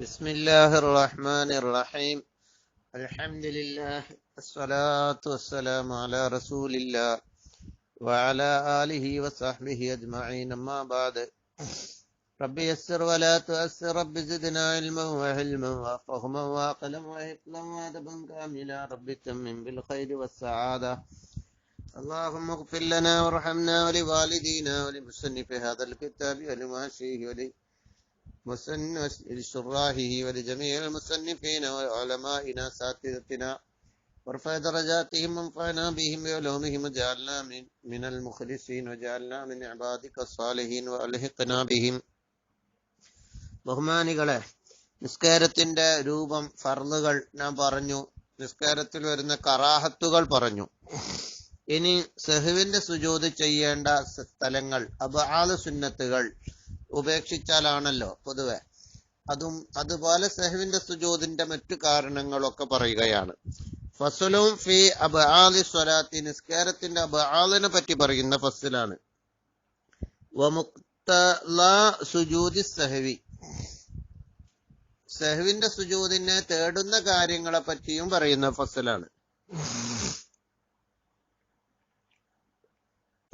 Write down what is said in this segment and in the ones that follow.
بسم الله الرحمن الرحيم. الحمد لله الصلاة والسلام على رسول الله وعلى آله وصحبه أجمعين. أما بعد رب يسر ولا تؤسر رب زدنا علما وحلما وفهما وعقلا وحفظا وأدبا كاملا. رب تمم بالخير والسعادة. اللهم اغفر لنا وارحمنا ولوالدينا ولمصنف هذا الكتاب ولمؤسسه ول لشراحه ولجميع المصنفين وعلمائنا اساتذتنا وارفع درجاتهم وانفعنا بهم بعلومهم وجعلنا من, من المخلصين وجعلنا من عبادك الصالحين والحقنا بهم ബഹുമാനികളെ നിസ്കാരത്തിന്റെ രൂപം ഫർളുകൾ ഞാൻ പറഞ്ഞു നിസ്കാരത്തിൽ വരുന്ന കറാഹത്തുകൾ പറഞ്ഞു ഇനി സെഹുവിന്റെ സുജൂത് ചെയ്യേണ്ട സ്ഥലങ്ങൾ അബാല സുന്നത്തുകൾ ഉപേക്ഷിച്ചാലാണല്ലോ പൊതുവെ. അതും അതുപോലെ സെഹുവിന്റെ സുജൂതിന്റെ മറ്റു കാരണങ്ങളൊക്കെ പറയുകയാണ്. ഫസലും ഫി അബാലി സ്വലാത്തി നിസ്കാരത്തിന്റെ അബാലിനെ പറ്റി പറയുന്ന ഫസലാണ്. സുജൂതി സഹവി. സെഹുവിന്റെ സുജൂതിനെ തേടുന്ന കാര്യങ്ങളെ പറ്റിയും പറയുന്ന ഫസലാണ്.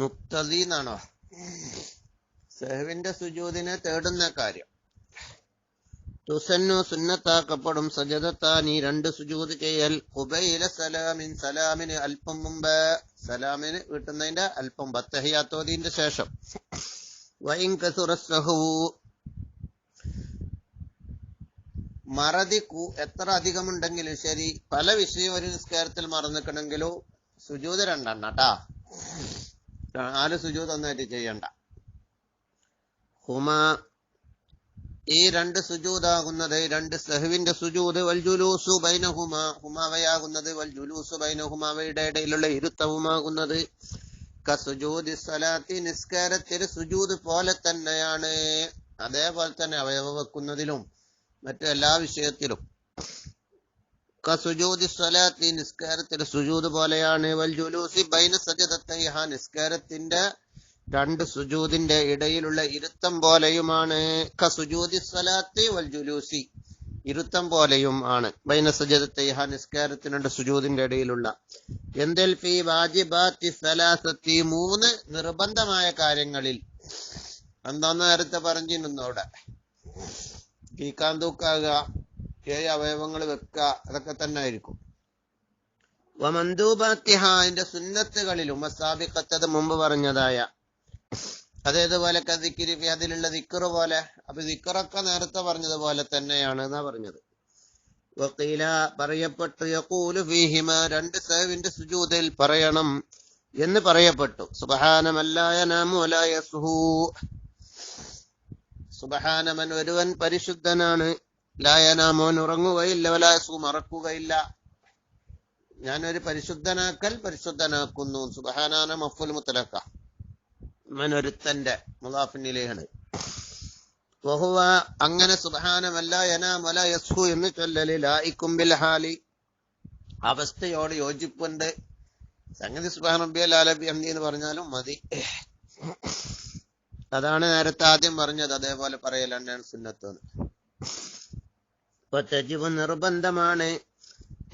മുക്തദി എന്നാണോ സെഹുവിന്റെ സുജൂതിനെ തേടുന്ന കാര്യം. തുസന്നു സുന്നത്താക്കപ്പെടും സജതത്താൻ ഈ രണ്ട് സുജൂത് ചെയ്യൽ. കുബൈല സലാമിൻ സലാമിന് അല്പം മുമ്പ് സലാമിന് വീട്ടുന്നതിന്റെ അല്പം ബത്തഹിയാത്തോതിന്റെ ശേഷം. വൈങ്കസുറസഹു മറതി എത്ര അധികമുണ്ടെങ്കിലും ശരി പല വിഷയം ഒരു നിസ്കാരത്തിൽ മറന്നിക്കണമെങ്കിലും സുജൂത് രണ്ടെണ്ണ കേട്ടാ നാല് സുജൂത് ഒന്നായിട്ട് ചെയ്യണ്ട. ഹുമ ഈ രണ്ട് സുജൂതാകുന്നത് രണ്ട് സഹുവിന്റെ സുജൂത് വൽ ജുലൂസു ബൈനഹുമ ഹുമാവയാകുന്നത് വൽ ജുലൂസു ബൈനഹുമാവയുടെ ഇടയിലുള്ള ഇരുത്തവുമാകുന്നത്. കസുജൂദി സലാത്തി നിസ്കാരത്തിന് സുജൂത് പോലെ തന്നെയാണ് അതേപോലെ തന്നെ അവയവ വെക്കുന്നതിലും മറ്റു എല്ലാ വിഷയത്തിലും. കസുജൂദി സ്വലാത്തി നിസ്കാരത്തിന് സുജൂത് പോലെയാണ്. വൽ ജുലൂസി ബൈന സജദത്തൈഹ നിസ്കാരത്തിന്റെ രണ്ട് സുജൂതിന്റെ ഇടയിലുള്ള ഇരുത്തം പോലെയുമാണ്. കസുജൂദി സ്വലാത്തി വൽ ജുലൂസി. ഇരുത്തം പോലെയും ആണ്. ബൈന ഹ നിസ്കാരത്തിനുണ്ട് സുജൂതിന്റെ ഇടയിലുള്ള. എന്തൽ ഫി വാജിബാത്തി സലാസത്തി മൂന്ന് നിർബന്ധമായ കാര്യങ്ങളിൽ. എന്താന്ന് നേരത്തെ പറഞ്ഞിരുന്നു അവിടെ. കീക്കാൻ തൂക്കാകുക ഏഴ് അവയവങ്ങൾ വെക്കുക അതൊക്കെ തന്നെ ആയിരിക്കും. വമന്തൂബാത്തിഹ അതിന്റെ സുന്നത്തുകളിലും മുമ്പ് പറഞ്ഞതായ അതേതുപോലെ ദിക്കിരി അതിലുള്ള ദിക്കറ് പോലെ അപ്പൊ ദിക്കറൊക്കെ നേരത്തെ പറഞ്ഞതുപോലെ തന്നെയാണ് എന്നാ പറഞ്ഞത്. വക്കീല പറയപ്പെട്ടു യക്കൂലു ഫീഹിമ രണ്ട് സേവിന്റെ സുജൂതയിൽ പറയണം എന്ന് പറയപ്പെട്ടു. സുബഹാനമല്ലായ നാമുലായ സുഹൂ സുബഹാനമൻ ഒരുവൻ പരിശുദ്ധനാണ്. ലായനാമോൻ ഉറങ്ങുകയില്ല വലായസു മറക്കുകയില്ല. ഞാനൊരു പരിശുദ്ധനാക്കൽ പരിശുദ്ധനാക്കുന്നു. സുബഹാനാന മഫുൽ മുത്തലക്ക മനൊരുത്തന്റെ മുലാഫിനിലെയാണ് വഹുവ അങ്ങനെ സുബഹാനമല്ല എനാമല യസ്ഹു എന്ന് ചൊല്ലല് ലായിക്കുംബിൽ ഹാലി. അവസ്ഥയോട് യോജിപ്പുണ്ട്. സംഗതി സുബാൻ റബ്ബി അലാലബി അന്തി എന്ന് പറഞ്ഞാലും മതി. അതാണ് നേരത്തെ ആദ്യം പറഞ്ഞത്. അതേപോലെ പറയലാണ് സുന്നത്തോന്ന് ഇപ്പൊ തെജിവ് നിർബന്ധമാണ്.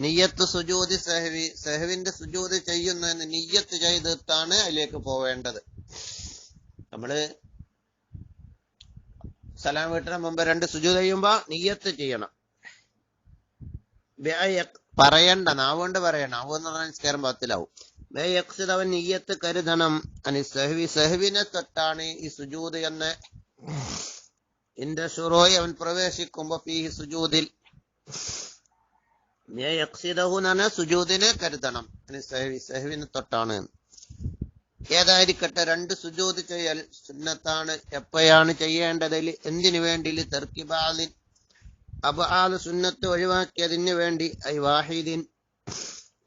നിയ്യത്ത് സുജൂതി സെഹവി സെഹവിന്റെ സുജൂതി ചെയ്യുന്നതിന് നിയ്യത്ത് ചെയ്തിട്ടാണ് അതിലേക്ക് പോവേണ്ടത്. നമ്മൾ സലാം വീട്ടിന് മുമ്പ് രണ്ട് സുജു ചെയ്യുമ്പോ നീയത്ത് ചെയ്യണം. പറയണ്ട നാവുകൊണ്ട് പറയണം നാവ് എന്ന് പറഞ്ഞാൽ നിസ്കാരം പത്തിലാവും അവൻ നീയത്ത് കരുതണം. അനി സഹവി സെഹ്വിനെ തൊട്ടാണ് ഈ സുജൂത് എന്ന് ഇന്റെ ഷുറോയി അവൻ പ്രവേശിക്കുമ്പോ ഈ സുജൂതിൽ. സുജൂതിനെ കരുതണം. അനി സഹവി സെഹ്വിനെ തൊട്ടാണ്. ഏതായിരിക്കട്ടെ രണ്ട് സുജൂത് ചെയ്യൽ സുന്നത്താണ്. എപ്പോഴാണ് ചെയ്യേണ്ടതിൽ എന്തിനു വേണ്ടി തെർക്കിബാലിൻ അബാദ് സുന്നത്ത് ഒഴിവാക്കിയതിന് വേണ്ടി ഐ വാഹിദിൻ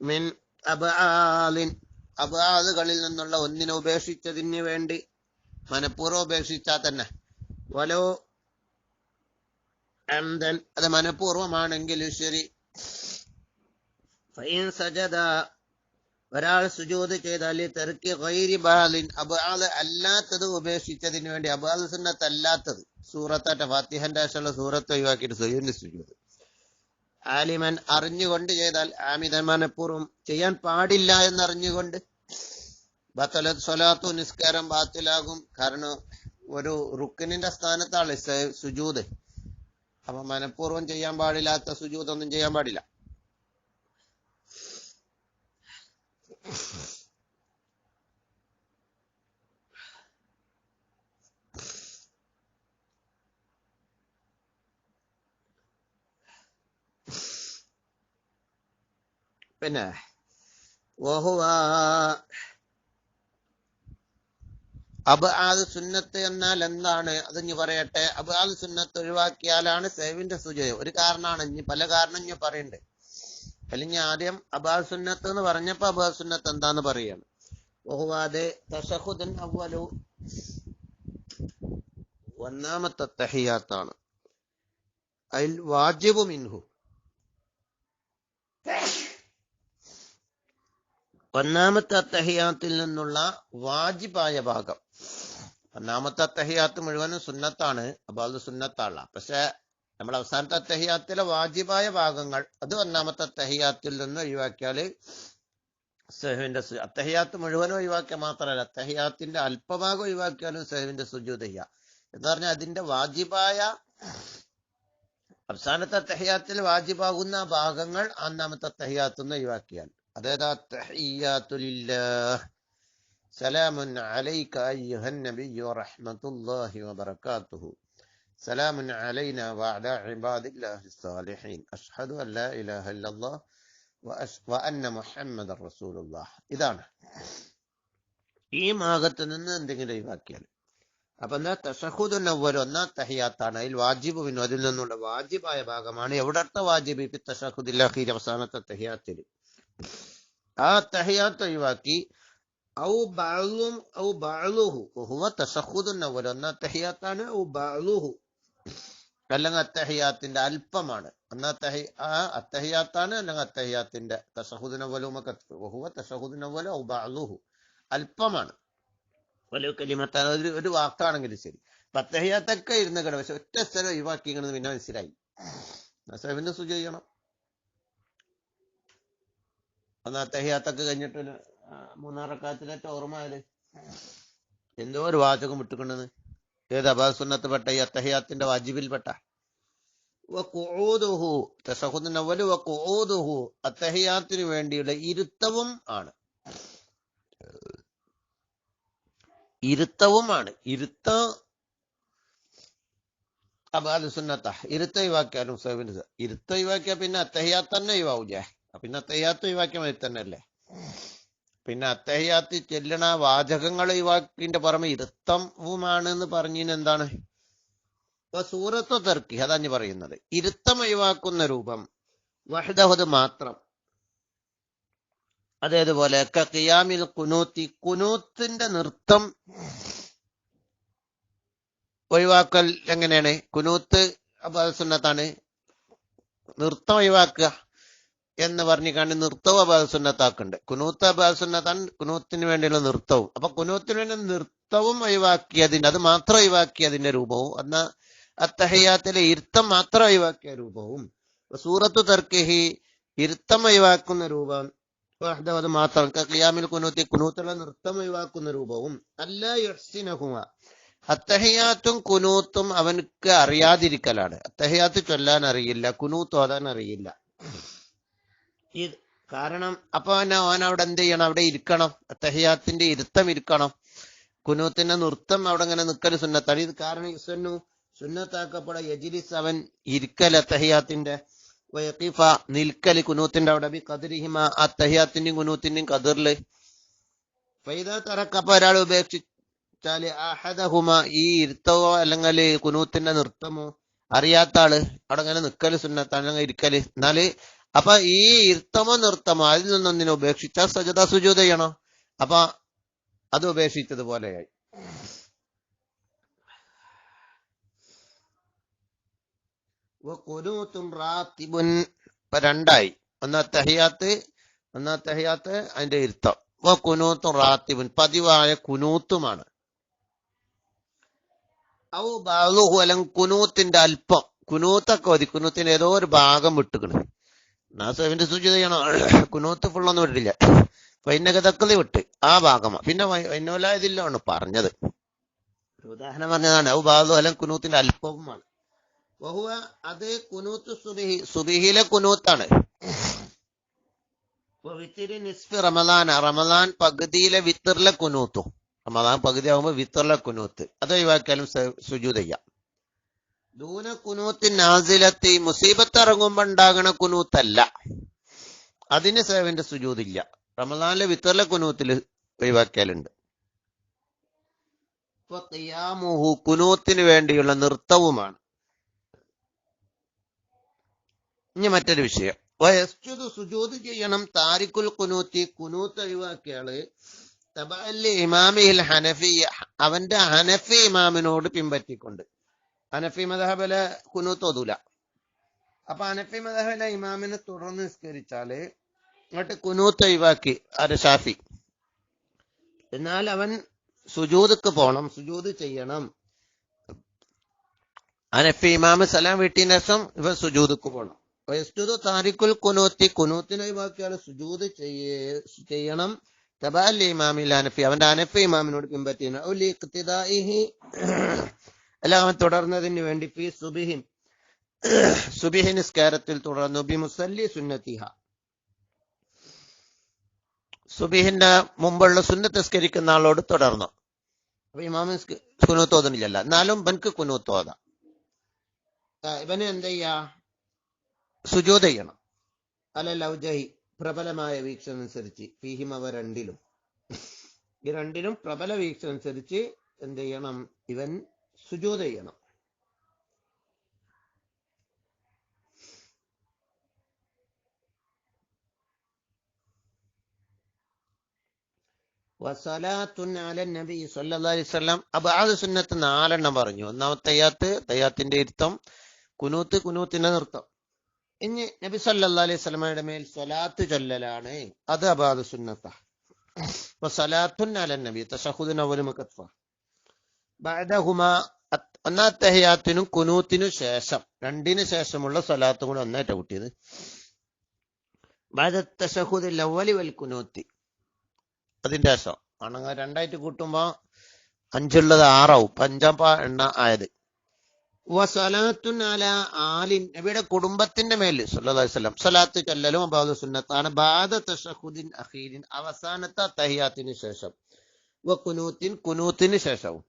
മിൻ അബാലിൻ അബാദുകളിൽ നിന്നുള്ള ഒന്നിനെ ഉപേക്ഷിച്ചതിന് വേണ്ടി മനഃപൂർവം ഉപേക്ഷിച്ചാൽ തന്നെ. വലോ അന്തൻ അത് മനഃപൂർവമാണെങ്കിൽ ശരി. സജദ ഒരാൾ സുജൂത് ചെയ്താൽ തെറുക്കി ഗൈരി ബാലിൻ അബാൽ അല്ലാത്തത് ഉപേക്ഷിച്ചതിന് വേണ്ടി അബാൽ സുന്നത്ത് അല്ലാത്തത് സൂറത്താറ്റ ഫാത്തിഹന്റെ ആശുള്ള സൂറത്ത് ഒഴിവാക്കിയിട്ട് സുജൂദിന്റെ സുജൂദ് ആലിമൻ അറിഞ്ഞുകൊണ്ട് ചെയ്താൽ ആമിതൻ മനഃപൂർവം ചെയ്യാൻ പാടില്ല എന്നറിഞ്ഞുകൊണ്ട് ബത്തല സ്വലാത്തു നിസ്കാരം ബാത്തിലാകും. കാരണം ഒരു റുക്കിനിന്റെ സ്ഥാനത്താണ് സുജൂത്. അപ്പൊ മനഃപൂർവം ചെയ്യാൻ പാടില്ലാത്ത സുജൂത് ഒന്നും ചെയ്യാൻ പാടില്ല. പിന്നെ വഹുവ അബാദ് സുന്നത്ത് എന്നാൽ എന്താണ്? അത് ഇനി പറയട്ടെ. അബാദ് സുന്നത്ത് ഒഴിവാക്കിയാലാണ് സേവിന്റെ സുജയം. ഒരു കാരണമാണ് ഇനി പല കാരണം ഇനി പറയണ്ടേ. അല്ലെങ്കിൽ ആദ്യം അബാസുന്നത്ത് എന്ന് പറഞ്ഞപ്പോ അബാസുന്നത്ത് എന്താന്ന് പറയാണ്. ഒന്നാമത്തെ തഹിയാത്താണ്. അതിൽ വാജിബു മിൻഹു. ഒന്നാമത്തെ അത്തഹിയാത്തിൽ നിന്നുള്ള വാജിബായ ഭാഗം. ഒന്നാമത്തെ അത്തഹിയാത്ത് മുഴുവനും സുന്നത്താണ്. അത് സുന്നത്താള പക്ഷെ നമ്മൾ അവസാനത്തെ തെഹിയാത്തിലെ വാജിബായ ഭാഗങ്ങൾ അത് ഒന്നാമത്തെ തെഹിയാത്തിൽ നിന്ന് ഒഴിവാക്കിയാൽ സെഹുവിന്റെ അത്തഹിയാത്ത് മുഴുവനും ഒഴിവാക്കിയ മാത്രമല്ല അത്തഹിയാത്തിന്റെ അല്പഭാഗം ഒഴിവാക്കിയാലും സെഹുവിന്റെ സുജൂതഹ്യ എന്ന് പറഞ്ഞാൽ അതിന്റെ വാജിബായ അവസാനത്തെ തെഹിയാത്തിൽ വാജിബാകുന്ന ഭാഗങ്ങൾ ഒന്നാമത്തെ തെഹിയാത്ത് നിന്ന് ഒഴിവാക്കിയാൽ. അതായത് ആ തെഹിയാത്തുലില്ല സലാമുൻ അലൈക്ക റഹ്മത്തുല്ലാഹി വബർക്കാത്തുഹു سلام علينا وعلى عباد الله الصالحين أشهد أن لا إله إلا الله وأش... وأن محمد رسول الله ഇതാണ് ഈ ഭാഗത്ത് നിന്ന് എന്തെങ്കിലും ഒഴിവാക്കിയാൽ അപ്പൊ എന്താ തഷഹുദ് നവ്വൽ ഒന്നാം തഹിയാത്താണ് അതിൽ വാജിബ് പിന്നെ അതിൽ നിന്നുള്ള വാജിബായ ഭാഗമാണ് എവിടത്തെ വാജിബ് ഇപ്പൊ തഷഹുദിൽ അഖീർ അവസാനത്തെ തഹിയാത്തിൽ ആ തഹിയാത്ത് ഒഴിവാക്കി ഔ ബഅളും ഔ ബഅളുഹു ഹുവ തഷഹുദുൻ അവൽ ഒന്നാ തഹിയാത്താണ് ഔ ബഅളുഹു അല്ലെങ്കിൽ അത്തഹിയാത്തിന്റെ അല്പമാണ്. അന്ന് അത്തഹി ആ അത്തഹിയാത്താണ് അല്ലെങ്കിൽ അത്തഹിയാത്തിന്റെ തസഹുദിന പോലും ഔ ബഅളുഹു അല്പമാണ്. ഒരു ഒരു വാക്കാണെങ്കിലും ശരി. പത്തഹിയാത്തൊക്കെ ഇരുന്ന് കിട പക്ഷെ ഒറ്റ സ്ഥലം ഒഴിവാക്കിയെന്ന് പിന്നെ മനസ്സിലായി. നസബിന്റെ സുജ ചെയ്യണം. അന്ന് അത്തഹിയാത്തൊക്കെ കഴിഞ്ഞിട്ട് മൂന്നാറക്കാത്തിലേറ്റ ഓർമ്മയാൽ എന്തോ ഒരു വാചകം വിട്ടുകൊണ്ടെന്ന് ഏത് അബാസുന്നത്ത് പെട്ട ഈ അത്തഹയാത്തിന്റെ വാജിബിൽപ്പെട്ട. വഖുഊദുഹു വക്കുഹു അത്തഹയാത്തിന് വേണ്ടിയുള്ള ഇരുത്തവും ആണ്. ഇരുത്തവുമാണ് ഇരുത്ത അബാദ് സുന്നത്ത. ഇരുത്ത ഒഴിവാക്കിയാലും സേവിന് ഇരുത്ത ഒഴിവാക്കിയാൽ പിന്നെ അത്തഹിയാത്ത് തന്നെ ഒഴിവാവൂലേ പിന്നെ അത്തഹയാത്ത ഒഴിവാക്കിയ മതി തന്നെ അല്ലേ പിന്നെ അത്തഹിയാത്ത് ചെല്ലണ വാചകങ്ങൾ ഈ വാക്കിന്റെ പുറമെ ഇരുത്തവുമാണ് എന്ന് പറഞ്ഞതിന് എന്താണ്? ഇപ്പൊ സൂറത്ത് തെർക്കി അതാണ് പറയുന്നത്. ഇരുത്തം ഒഴിവാക്കുന്ന രൂപം വഹദഹദ് മാത്രം. അതേതുപോലെ കിയാമിൽ കുനൂത്തി കുനൂത്തിന്റെ നൃത്തം ഒഴിവാക്കൽ എങ്ങനെയാണ്? കുനൂത്ത് സുന്നത്താണ്. നൃത്തം ഒഴിവാക്കുക. എന്ന് പറഞ്ഞിക്കാണ്ട് നൃത്തവും അബാസുന്നത്താക്കുണ്ട് കുനൂത്ത് അബാദുസുന്നത്താണ് കുനൂത്തിന് വേണ്ടിയുള്ള നൃത്തവും. അപ്പൊ കുനൂത്തിന് വേണ്ടി നൃത്തവും ഒഴിവാക്കിയതിന്റെ അത് മാത്രം ഒഴിവാക്കിയതിന്റെ രൂപവും എന്നാ അത്തഹയാത്തിലെ ഇരുത്തം മാത്രം ഒഴിവാക്കിയ രൂപവും സൂറത്തു തർക്കിഹി ഇരുത്തം ഒഴിവാക്കുന്ന രൂപം അത് മാത്രം ഖിയാമിൽ കുനൂത്തി കുനൂത്തുള്ള നൃത്തം ഒഴിവാക്കുന്ന രൂപവും അല്ല യുഹ്സിനഹുമ അത്തഹയാത്തും കുനൂത്തും അവനക്ക് അറിയാതിരിക്കലാണ്. അത്തഹയാത്ത് ചൊല്ലാൻ അറിയില്ല കുനൂത്ത് ഓതാൻ അറിയില്ല. ഈ കാരണം അപ്പൊ തന്നെ ഓൻ അവിടെ എന്ത് ചെയ്യണം? അവിടെ ഇരിക്കണം. അത്തഹിയാത്തിന്റെ ഇരുത്തം ഇരിക്കണം. കുനൂത്തിന്റെ നൃത്തം അവിടെ ഇങ്ങനെ നിൽക്കൽ സുന്നത്താണ്. ഇത് കാരണം ഇസന്നു സുന്നത്താക്കപ്പെട. യജിലിസ് അവൻ ഇരിക്കൽ അത്തഹിയാത്തിന്റെ വയഖിഫ നിൽക്കൽ കുനൂത്തിന്റെ അവിടെ. ബി കതിരിഹിമ ആ അത്തഹിയാത്തിന്റെയും കുനൂത്തിന്റെയും കതിറിൽ ഫൈദ തറക്കപ്പ ഒരാൾ ഉപേക്ഷിച്ചാൽ അഹദഹുമ ഈ ഇരുത്തവോ അല്ലെങ്കിൽ കുനൂത്തിന്റെ നൃത്തമോ അറിയാത്ത ആൾ അവിടെ അങ്ങനെ നിൽക്കൽ സുന്നത്താണ്. ഇരിക്കൽ. എന്നാൽ അപ്പൊ ഈ ഇർത്തമ നൃത്തമ അതിൽ നിന്നൊന്നിനെ ഉപേക്ഷിച്ച സജത സുജൂത അപ്പൊ അത് ഉപേക്ഷിച്ചതുപോലെയായി ഇപ്പൊ രണ്ടായി. ഒന്നാ തഹിയാത്ത് ഒന്നാ തഹിയാത്ത് അതിന്റെ ഇരുത്തം. കുനൂത്തും റാത്തിബുൻ. പതിവായ കുനൂത്തുമാണ്. ഔ ബാലുഹു കുനൂത്തിന്റെ അല്പം. കുനൂത്തൊക്കെ മതി. കുനൂത്തിന്റെ ഏതോ ഒരു ഭാഗം വിട്ടുക്കണ്. നാസവിന്റെ സൂചി ചെയ്യണോ കുനൂത്ത് ഫുള്ളൊന്നും വിട്ടില്ല വൈനകതക്കതി വിട്ട് ആ ഭാഗമാ. പിന്നെ വൈനോലായതില്ലാണ് പറഞ്ഞത്. ഉദാഹരണം പറഞ്ഞതാണ്. ഔ ബാദു അലം കുനൂത്തിന്റെ അല്പവുമാണ് ബഹുവ അത് കുനൂത്ത് സുബിഹി സുബിഹിലെ കുനൂത്താണ്. വിത്തിരി നിസ്ഫി റമദാൻ റമദാൻ പകുതിയിലെ വിത്തറിലെ കുനൂത്തും. റമദാൻ പകുതി ആകുമ്പോൾ വിത്തറിലെ കുനൂത്ത്. അത് ഒഴിവാക്കിയാലും സുജൂത് ദൂന കുനൂത്തിൻ നാസിലത്തി മുസീബത്ത് ഇറങ്ങുമ്പോ ഉണ്ടാകണ കുനൂത്തല്ല. അതിന് സേവന്റെ സുജൂതില്ല. റമദാനിലെ വിത്തറിലെ കുനൂത്തിൽ ഒഴിവാക്കിയാലുണ്ട്. ഇപ്പൊ ഖിയാമുഹു കുനൂത്തിന് വേണ്ടിയുള്ള നൃത്തവുമാണ്. ഇനി മറ്റൊരു വിഷയം. സുജൂത് ചെയ്യണം താരിഖുൽ കുനൂത്തി. കുനൂത്ത് ഒഴിവാക്കിയാൾ തബഅല്ലി ഇമാമിൽ ഹനഫി അവന്റെ ഹനഫി ഇമാമിനോട് പിൻപറ്റിക്കൊണ്ട്. ഹനഫി മദഹബിലെ കുനൂത്ത് ഓതൂല അപ്പൊ അനഫി മദഹബിലെ ഇമാമിനെ തുടർന്ന് നിസ്കരിച്ചാൽ എന്നിട്ട് കുനൂത്ത് ഒഴിവാക്കി അത് ഷാഫി. എന്നാൽ അവൻ സുജൂദക്ക് പോണം സുജൂദ് ചെയ്യണം. അനഫി ഇമാമ സലാം വീട്ടിന് ശേഷം ഇവൻ സുജൂദക്ക് പോണം. വയസ്തുതു താരിഖുൽ കുനൂത്തി കുനൂത്തിനെ ഒഴിവാക്കിയാൽ സുജൂദ് ചെയ്യേ ചെയ്യണം. തബാലി ഇമാമിൽ അനഫി അവന്റെ അനഫി ഇമാമിനോട് പിൻപറ്റിയാണ് അല്ല അവൻ തുടർന്നതിന് വേണ്ടി ഫി സുബിഹിൻ സുബിഹി നിസ്കാരത്തിൽ തുടർന്നു. ബി മുസല്ലി സുന്നത്തിഹ. സുബിഹിന്റെ മുമ്പുള്ള സുന്നത്ത് നിസ്കരിക്കുന്ന ആളോട് തുടർന്നു. അപ്പൊ ഇമാമ കുനൂത്തോതുന്നില്ലല്ല. എന്നാലും ബൻക്ക് കുനൂത്തോതാം. ഇവന് എന്ത് ചെയ്യാ? സുജോത ചെയ്യണം. അല്ല ലൗജഹി പ്രബലമായ വീക്ഷണം അനുസരിച്ച്. ഫീഹിം അവ രണ്ടിലും. ഈ രണ്ടിലും പ്രബല വീക്ഷണം അനുസരിച്ച് എന്ത് ചെയ്യണം? ഇവൻ സുജൂത് ചെയ്യണം നാലെണ്ണം പറഞ്ഞു. ഒന്നാമത്തെ തയ്യാത്ത് തയ്യാത്തിന്റെ ഇരുത്തം കുനൂത്ത് കുനൂത്തിന്റെ നൃത്തം. ഇനി നബി സല്ലാ അലൈഹി സ്വലമയുടെ മേൽ സ്വലാത്ത് ചൊല്ലലാണ്. അത് അബാദ് സുന്നത്ത. വസലാത്തുൻ അലൻ നബി തഷഹുദിൻ അവലും ബഅദഹുമ ഒന്നാമത്തെ തഹിയാത്തിനും കുനൂത്തിനും ശേഷം രണ്ടിനു ശേഷമുള്ള സ്വലാത്തും കൂടെ ഒന്നായിട്ട് കൂട്ടിയത്. ബഅദ തശഹുദിൽ അവലി വൽ കുനൂത്തി. അതിന്റെ ശേഷം ആണെങ്കിൽ രണ്ടായിട്ട് കൂട്ടുമ്പോ അഞ്ചുള്ളത് ആറാവും അഞ്ചാം എണ്ണ ആയത്. വസലാത്തുൻ അല ആലിൻ നബിയുടെ കുടുംബത്തിന്റെ മേൽ വസല്ലം സലാത്ത് ചൊല്ലലും അബാദ സുന്നത്താണ്. ബാദ തഷഹുദിൻ അഖീരിൻ അവസാനത്തെ തഹിയാത്തിന് ശേഷം. വ കുനൂത്തിൻ കുനൂത്തിന് ശേഷവും.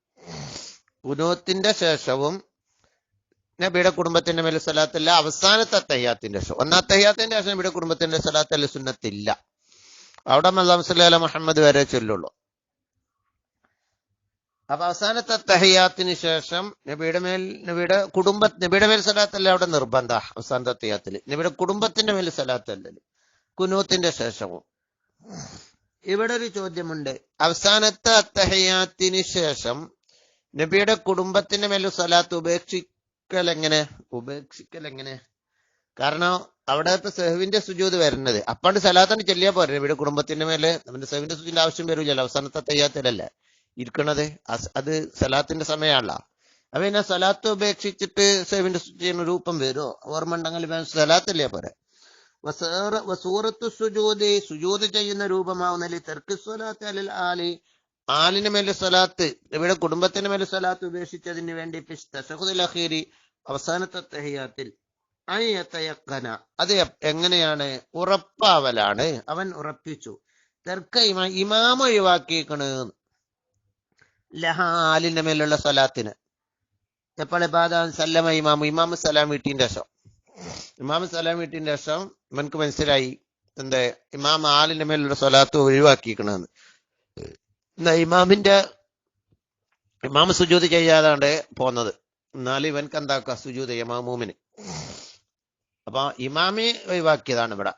കുനൂത്തിന്റെ ശേഷവും നബിയുടെ കുടുംബത്തിന്റെ മേലെ സലാത്തല്ല അവസാനത്തെ തയ്യാത്തിന്റെ ശേഷം. ഒന്നാം തയ്യാത്തിന്റെ ശേഷം നബിയുടെ കുടുംബത്തിന്റെ സലാത്തല്ല സുന്നത്തില്ല. അവിടെ മല്ലാം സല്ലാ മുഹമ്മദ് വരെ ചൊല്ലുള്ളൂ. അപ്പൊ അവസാനത്തെ തഹയാത്തിന് ശേഷം നബിയുടെ മേൽ നബിയുടെ കുടുംബ നബിയുടെ മേൽ സലാത്തല്ല അവിടെ നിർബന്ധ അവസാനത്തെ തയ്യാത്തിൽ നബിയുടെ കുടുംബത്തിന്റെ മേൽ സലാത്തല്ല കുനൂത്തിന്റെ ശേഷവും. ഇവിടെ ഒരു ചോദ്യമുണ്ട്. അവസാനത്തെ അത്തഹയാത്തിന് ശേഷം നബിയുടെ കുടുംബത്തിന്റെ മേൽ സ്വലാത്ത് ഉപേക്ഷിക്കൽ എങ്ങനെ? ഉപേക്ഷിക്കൽ എങ്ങനെ? കാരണം അവിടെ ഇപ്പൊ സെഹുവിന്റെ സുജൂത് വരുന്നത്. അപ്പാണ്ട് സലാത്തിന് ചെല്ലിയാ പോരെ. നബിയുടെ കുടുംബത്തിന്റെ മേലെ നമ്മുടെ സെഹുവിന്റെ സുജൂതിന്റെ ആവശ്യം വരില്ലല്ലോ അവസാനത്തെ തയ്യാത്തിലല്ലേ ഇരിക്കണത്? അത് സലാത്തിന്റെ സമയമാണല്ലോ. അപ്പൊ പിന്നെ സലാത്ത് ഉപേക്ഷിച്ചിട്ട് സെഹുവിന്റെ ചെയ്യുന്ന രൂപം വരുമോ ഓർമ്മ ഉണ്ടെങ്കിൽ സലാത്തല്ലേ പോരെ? വസൂറത്തു സുജൂത് സുജൂത് ചെയ്യുന്ന രൂപമാവുന്നതിൽ തെർക്ക് സ്വലാത്ത് അലിൽ ആലി ആലിന് മേലെ സലാത്ത് ഇവിടെ കുടുംബത്തിന് മേലെ സലാത്ത് ഉപേക്ഷിച്ചതിന് വേണ്ടി അഖീരി അവസാനത്തെ തഹിയാത്തിൽ അത് എങ്ങനെയാണ്? ഉറപ്പാവലാണ്. അവൻ ഉറപ്പിച്ചു. തെർക്ക ഇമാ ഇമാമ ഒഴിവാക്കിയേക്കണ്. ലഹ ആലിന്റെ മേലുള്ള സലാത്തിന് എപ്പോൾ ബാദാൻ സല്ലമ ഇമാമു ഇമാമു സലാം വീട്ടിന്റെ ശേഷം. ഇമാമു സലാം വീട്ടിന്റെ ശേഷം ഇവനക്ക് മനസ്സിലായി എന്താ? ഇമാം ആലിന്റെ മേലുള്ള സ്വലാത്ത് ഒഴിവാക്കിക്കണെന്ന് ഇമാമിന്റെ ഇമാമ സുജൂത് ചെയ്യാതാണ്ട് പോന്നത്. എന്നാലും ഇവൻ എന്താക്കുക സുജൂത് ഇമാമൂമിന് അപ്പൊ ഇമാമി ഒഴിവാക്കിയതാണ് ഇവിടെ.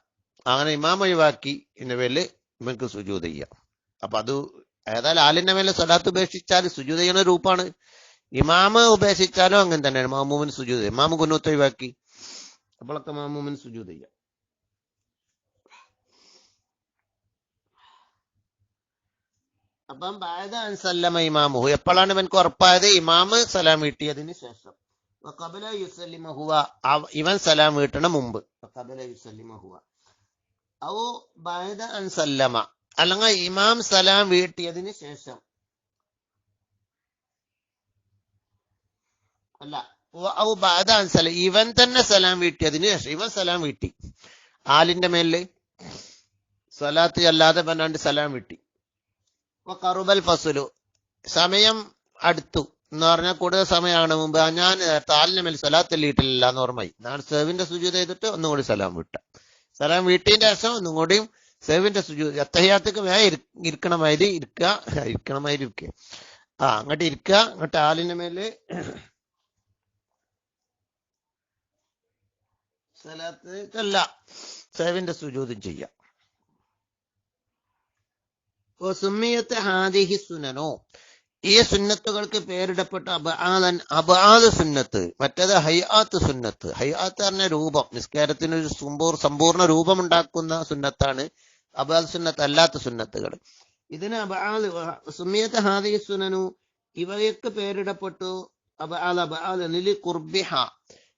അങ്ങനെ ഇമാം ഒഴിവാക്കി എന്ന പേരിൽ ഇവൻക്ക് സുജൂത് ചെയ്യാം. അപ്പൊ അത് ഏതായാലും ആലിന്റെ മേലെ സ്വലാത്ത് ഉപേക്ഷിച്ചാൽ സുജൂത് ചെയ്യണ രൂപമാണ് ഇമാമ ഉപേക്ഷിച്ചാലും അങ്ങനെ തന്നെയാണ്. മാമൂമിന് സുജൂത് ഇമാമ കുന്നൂത്ത് ഒഴിവാക്കി. അപ്പോഴൊക്കെ മാമൂമിന് സുജൂത് ചെയ്യാം. അപ്പം ബായത അൻസല്ലമ ഇമാമുഹു. എപ്പോഴാണ് ഇവൻക്ക് ഉറപ്പായത്? ഇമാമ് സലാം വീട്ടിയതിന് ശേഷം. കബല യുസല്ലിമ ഹുവ ഇവൻ സലാം വീട്ടണ മുമ്പ്. കബല യുസല്ലിമ ഹുവ ഔ ബായത അൻസല്ലമ അല്ലെങ്കിൽ ഇമാം സലാം വീട്ടിയതിന് ശേഷം. അല്ല ഔ ബാദ അൻസല ഇവൻ തന്നെ സലാം വീട്ടിയതിന് ശേഷം. ഇവൻ സലാം വീട്ടി. ആലിന്റെ മേലിൽ. സ്വലാത്ത് അല്ലാതെ പറഞ്ഞാണ്ട് സലാം വീട്ടി. കറുബൽ ഫസുലു. സമയം അടുത്തു. എന്ന് പറഞ്ഞാൽ കൂടുതൽ സമയമാണ് മുമ്പ്. ഞാൻ നേരത്തെ സലാത്ത് എല്ലിയിട്ടില്ല എന്ന് ഓർമ്മയി ഞാൻ സേവിന്റെ സുജൂത് ചെയ്തിട്ട് ഒന്നും കൂടി സലാം വിട്ട. സലാം വീട്ടിന്റെ ശേഷം ഒന്നും കൂടിയും സേവിന്റെ സുജൂത് അത്തഹ്യാത്തേക്ക് വേ ഇരിക്കണമാതിരി ഇരിക്കുക ഇരിക്കണമാതിരി ഇരിക്കുക ആ അങ്ങോട്ട് ഇരിക്കുക അങ്ങോട്ട് ആലിന്റെ മേൽ സലാത്ത് അല്ല സേവിന്റെ സുജൂതും ചെയ്യാം. സുമ്മിയത്ത് ഹാദിഹി സുനനോ ഈ സുന്നത്തുകൾക്ക് പേരിടപ്പെട്ട അബാദൻ അബാദ് സുന്നത്ത് മറ്റേത് ഹയ്യാത്ത് സുന്നത്ത്. ഹൈആത്ത് പറഞ്ഞ രൂപം നിസ്കാരത്തിന് ഒരു സമ്പൂർ സമ്പൂർണ രൂപമുണ്ടാക്കുന്ന സുന്നത്താണ് അബാദ് സുന്നത്ത് അല്ലാത്ത സുന്നത്തുകൾ. ഇതിന് അബാദ് സുമ്മിയത്ത് ഹാദി സുനനു ഇവയൊക്കെ പേരിടപ്പെട്ടു അബാദ് അബാദ് നിലി കുർബിഹ.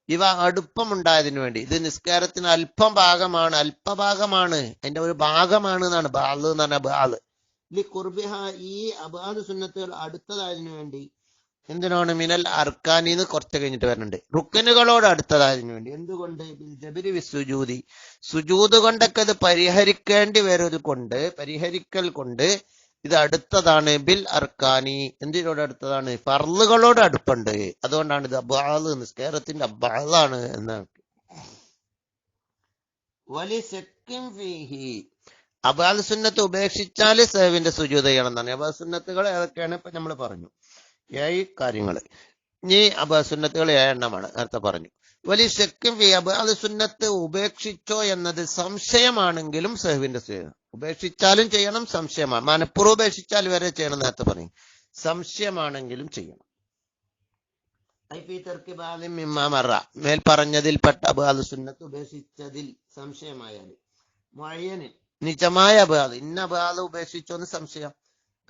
ഇവ അടുപ്പമുണ്ടായതിനു വേണ്ടി. ഇത് നിസ്കാരത്തിന് അല്പം ഭാഗമാണ് അല്പഭാഗമാണ് അതിന്റെ ഒരു ഭാഗമാണ് എന്നാണ് ബാൽ എന്ന് പറഞ്ഞാൽ ബാൽ ലി കുർബിഹ ഈ അബാദ് സുന്നത്തുകൾ അടുത്തതായതിനു വേണ്ടി എന്തിനാണ് മിനൽ അർക്കാനി എന്ന് കുറച്ച് കഴിഞ്ഞിട്ട് വരുന്നുണ്ട് റുക്കനുകളോട് അടുത്തതായതിനു വേണ്ടി. എന്തുകൊണ്ട്? ജബരി വിസുജൂതി സുജൂത് കൊണ്ടൊക്കെ അത് പരിഹരിക്കേണ്ടി വരുന്നത് കൊണ്ട് പരിഹരിക്കൽ കൊണ്ട് ഇത് അടുത്തതാണ് ബിൽ അർക്കാനി. എന്തിനോട് അടുത്തതാണ്? ഫർളുകളോട് അടുപ്പുണ്ട്. അതുകൊണ്ടാണ് ഇത് അബ്ബാദ് നിസ്കാരത്തിന്റെ അബ്ബാദാണ് എന്നാണ്. വലി സെക്കും ഫീഹി. അബാദ് സുന്നത്ത് ഉപേക്ഷിച്ചാൽ സേവിന്റെ സുജൂത ചെയ്യണം എന്നാണ് അബാദ് സുന്നത്തുകൾ ഏതൊക്കെയാണ്? ഇപ്പൊ നമ്മൾ പറഞ്ഞു. ഏഴ് കാര്യങ്ങൾ. ഇനി അബാദ് സുന്നത്തുകൾ ഏഴെണ്ണമാണ് നേരത്തെ പറഞ്ഞു. വലിയ ശക്കും അബാൽ സുന്നത്ത് ഉപേക്ഷിച്ചോ എന്നത് സംശയമാണെങ്കിലും സേവിന്റെ സുജൂത ഉപേക്ഷിച്ചാലും ചെയ്യണം സംശയമാണ്. മനഃപൂർവം ഉപേക്ഷിച്ചാൽ വരെ ചെയ്യണം നേരത്തെ പറഞ്ഞു. സംശയമാണെങ്കിലും ചെയ്യണം. മേൽ പറഞ്ഞതിൽപ്പെട്ട അബാദ് സുന്നത്ത് ഉപേക്ഷിച്ചതിൽ സംശയമായാൽ മുഅയ്യനിൻ നിജമായ അബാദ് ഇന്ന അബാദ് ഉപേക്ഷിച്ചോ എന്ന് സംശയം.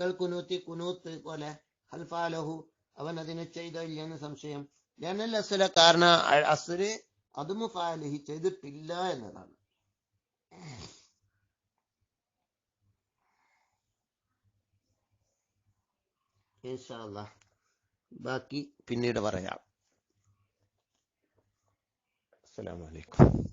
കൽ കുനൂത്തി കുനൂത്ത് പോലെ ഹൽഫാലഹു അവൻ അതിനെ ചെയ്തോ ഇല്ലെന്ന് സംശയം. ലനൽ അസുല കാരണ അസുര് അതും ഫാലഹി ചെയ്തിട്ടില്ല എന്നതാണ്. ബാക്കി പിന്നീട് പറയാം. അസ്സലാമു അലൈക്കും.